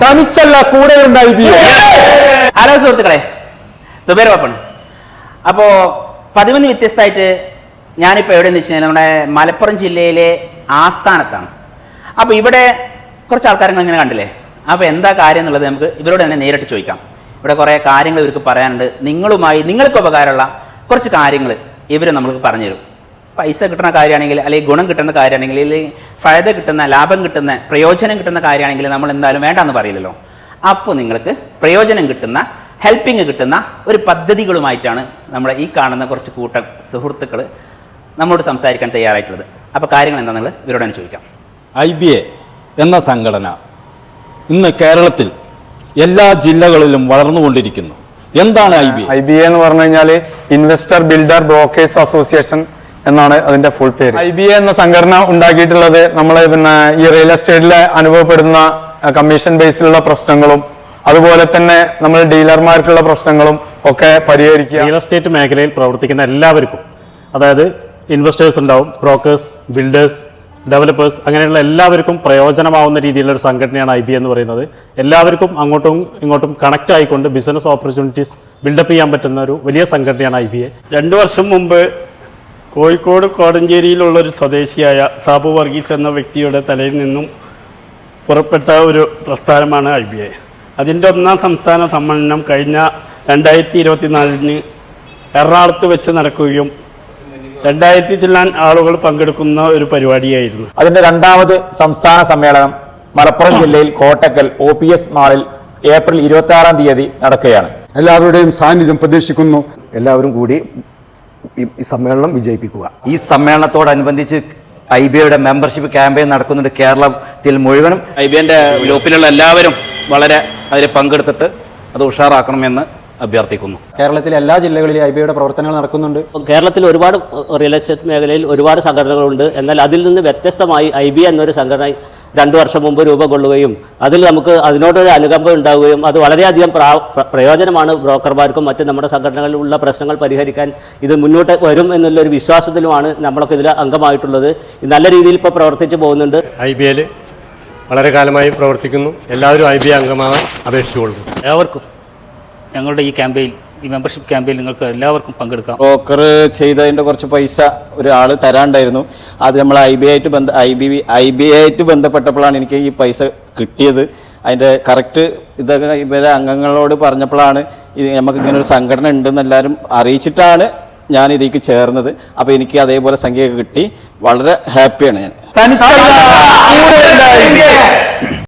തനിച്ചല്ല കൂടെ ഉണ്ടായി ആരോ സുഹൃത്തുക്കളെ. സുബേർ പാപ്പണ്. അപ്പോൾ പതിമൂന്ന് വ്യത്യസ്തമായിട്ട് ഞാനിപ്പോൾ എവിടെയെന്ന് വെച്ച് കഴിഞ്ഞാൽ നമ്മുടെ മലപ്പുറം ജില്ലയിലെ ആസ്ഥാനത്താണ്. അപ്പോൾ ഇവിടെ കുറച്ച് ആൾക്കാരെ ഇങ്ങനെ കണ്ടില്ലേ? അപ്പോൾ എന്താ കാര്യം എന്നുള്ളത് നമുക്ക് ഇവരോട് തന്നെ നേരിട്ട് ചോദിക്കാം. ഇവിടെ കുറേ കാര്യങ്ങൾ ഇവർക്ക് പറയാനുണ്ട്. നിങ്ങളുമായി നിങ്ങൾക്ക് ഉപകാരമുള്ള കുറച്ച് കാര്യങ്ങൾ ഇവർ നമ്മൾക്ക് പറഞ്ഞു തരും പൈസ കിട്ടുന്ന കാര്യമാണെങ്കിൽ അല്ലെങ്കിൽ ഗുണം കിട്ടുന്ന കാര്യമാണെങ്കിൽ അല്ലെങ്കിൽ ഫയത കിട്ടുന്ന ലാഭം കിട്ടുന്ന പ്രയോജനം കിട്ടുന്ന കാര്യമാണെങ്കിൽ നമ്മൾ എന്തായാലും വേണ്ടെന്ന് പറയില്ലല്ലോ. അപ്പോൾ നിങ്ങൾക്ക് പ്രയോജനം കിട്ടുന്ന ഹെൽപ്പിംഗ് കിട്ടുന്ന ഒരു പദ്ധതികളുമായിട്ടാണ് നമ്മൾ ഈ കാണുന്ന കുറച്ച് കൂട്ടം സുഹൃത്തുക്കൾ നമ്മളോട് സംസാരിക്കാൻ തയ്യാറായിട്ടുള്ളത്. അപ്പോൾ കാര്യങ്ങൾ എന്താ ഇവരോട് തന്നെ ചോദിക്കാം. ഐ ബി എ എന്ന സംഘടന ഇന്ന് കേരളത്തിൽ എല്ലാ ജില്ലകളിലും വളർന്നുകൊണ്ടിരിക്കുന്നു. എന്താണ് I B I B A എന്ന് പറഞ്ഞു കഴിഞ്ഞാൽ ഇൻവെസ്റ്റർ ബിൽഡർ ബ്രോക്കേഴ്സ് അസോസിയേഷൻ എന്നാണ് അതിന്റെ ഫുൾ പേര്. ഐ ബി എ എന്ന സംഘടന ഉണ്ടാക്കിയിട്ടുള്ളത് നമ്മൾ പിന്നെ ഈ റിയൽ എസ്റ്റേറ്റിൽ അനുഭവപ്പെടുന്ന കമ്മീഷൻ ബേസിലുള്ള പ്രശ്നങ്ങളും അതുപോലെ തന്നെ നമ്മൾ ഡീലർമാർക്കുള്ള പ്രശ്നങ്ങളും ഒക്കെ പരിഹരിക്കുക. റിയൽ എസ്റ്റേറ്റ് മേഖലയിൽ പ്രവർത്തിക്കുന്ന എല്ലാവർക്കും അതായത് ഇൻവെസ്റ്റേഴ്സ് ഉണ്ടാവും ബ്രോക്കേഴ്സ് ബിൽഡേഴ്സ് ഡെവലപ്പേഴ്സ് അങ്ങനെയുള്ള എല്ലാവർക്കും പ്രയോജനമാവുന്ന രീതിയിലുള്ള ഒരു സംഘടനയാണ് ഐ ബി എന്ന് പറയുന്നത്. എല്ലാവർക്കും അങ്ങോട്ടും ഇങ്ങോട്ടും കണക്ട് ആയിക്കൊണ്ട് ബിസിനസ് ഓപ്പർച്യൂണിറ്റീസ് ബിൽഡപ്പ് ചെയ്യാൻ പറ്റുന്ന ഒരു വലിയ സംഘടനയാണ് ഐ ബി എ. രണ്ടു വർഷം മുമ്പ് കോഴിക്കോട് കോടഞ്ചേരിയിലുള്ള ഒരു സ്വദേശിയായ സാബു വർഗീസ് എന്ന വ്യക്തിയുടെ തലയിൽ നിന്നും പുറപ്പെട്ട ഒരു പ്രസ്ഥാനമാണ് ഐ ബി ഐ. അതിന്റെ ഒന്നാം സംസ്ഥാന സമ്മേളനം കഴിഞ്ഞ രണ്ടായിരത്തി ഇരുപത്തിനാലിന് എറണാകുളത്ത് വെച്ച് നടക്കുകയും രണ്ടായിരത്തി ചില്ലാൻ ആളുകൾ പങ്കെടുക്കുന്ന ഒരു പരിപാടിയായിരുന്നു. അതിന്റെ രണ്ടാമത് സംസ്ഥാന സമ്മേളനം മലപ്പുറം ജില്ലയിൽ കോട്ടക്കൽ ഒ പി എസ് മാളിൽ ഏപ്രിൽ ഇരുപത്തി ആറാം തീയതി നടക്കുകയാണ്. എല്ലാവരുടെയും സാന്നിധ്യം പ്രതീക്ഷിക്കുന്നു. എല്ലാവരും കൂടി ഈ സമ്മേളനം വിജയിപ്പിക്കുക. ഈ സമ്മേളനത്തോടനുബന്ധിച്ച് ഐ ബി ഐയുടെ മെമ്പർഷിപ്പ് ക്യാമ്പയിൻ നടക്കുന്നുണ്ട് കേരളത്തിൽ മുഴുവനും. ഐ ബി എന്റെ ഗ്രൂപ്പിലുള്ള എല്ലാവരും വളരെ അതിൽ പങ്കെടുത്തിട്ട് അത് ഉഷാറാക്കണമെന്ന് അഭ്യർത്ഥിക്കുന്നു. കേരളത്തിലെ എല്ലാ ജില്ലകളിലും ഐ ബിയുടെ പ്രവർത്തനങ്ങൾ നടക്കുന്നുണ്ട്. കേരളത്തിൽ ഒരുപാട് റിയൽ എസ്റ്റേറ്റ് മേഖലയിൽ ഒരുപാട് സംഘടനകളുണ്ട്. എന്നാൽ അതിൽ നിന്ന് വ്യത്യസ്തമായി ഐ ബി എന്നൊരു സംഘടന രണ്ടു വർഷം മുമ്പ് രൂപം കൊള്ളുകയും അതിൽ നമുക്ക് അതിനോടൊരു അനുകമ്പ ഉണ്ടാവുകയും അത് വളരെയധികം പ്രാ- പ്ര- പ്രയോജനമാണ് ബ്രോക്കർമാർക്കും മറ്റ് നമ്മുടെ സംഘടനകളിലുള്ള പ്രശ്നങ്ങൾ പരിഹരിക്കാൻ ഇത് മുന്നോട്ട് വരും എന്നുള്ളൊരു വിശ്വാസത്തിലുമാണ് നമ്മളൊക്കെ ഇതിൽ അംഗമായിട്ടുള്ളത്. നല്ല രീതിയിൽ ഇപ്പോൾ പ്രവർത്തിച്ചു പോകുന്നുണ്ട്. ഐ ബി എൽ വളരെ കാലമായി പ്രവർത്തിക്കുന്നു. എല്ലാവരും ഐ ബി എ അംഗമാകാൻ അപേക്ഷിച്ചുകൊള്ളുന്നു. എല്ലാവർക്കും ഞങ്ങളുടെ ഈ ക്യാമ്പയിൻ ഈ മെമ്പർഷിപ്പ് ക്യാമ്പയിൽ നിങ്ങൾക്ക് എല്ലാവർക്കും പങ്കെടുക്കാം. ബ്രോക്കർ ചെയ്തതിന്റെ കുറച്ച് പൈസ ഒരാൾ തരാണ്ടായിരുന്നു. അത് നമ്മൾ ഐ ബി ആയിട്ട് ബന്ധ ഐ ബി ഐ ബി ആയിട്ട് ബന്ധപ്പെട്ടപ്പോഴാണ് എനിക്ക് ഈ പൈസ കിട്ടിയത്. അതിന്റെ കറക്റ്റ് ഇതൊക്കെ ഇവരെ അംഗങ്ങളോട് പറഞ്ഞപ്പോഴാണ് ഇത് നമുക്ക് ഇങ്ങനെ ഒരു സംഘടന ഉണ്ടെന്ന് എല്ലാവരും അറിയിച്ചിട്ടാണ് ഞാൻ ഇതിലേക്ക് ചേർന്നത്. അപ്പോൾ എനിക്ക് അതേപോലെ സംഖ്യ കിട്ടി. വളരെ ഹാപ്പിയാണ് ഞാൻ.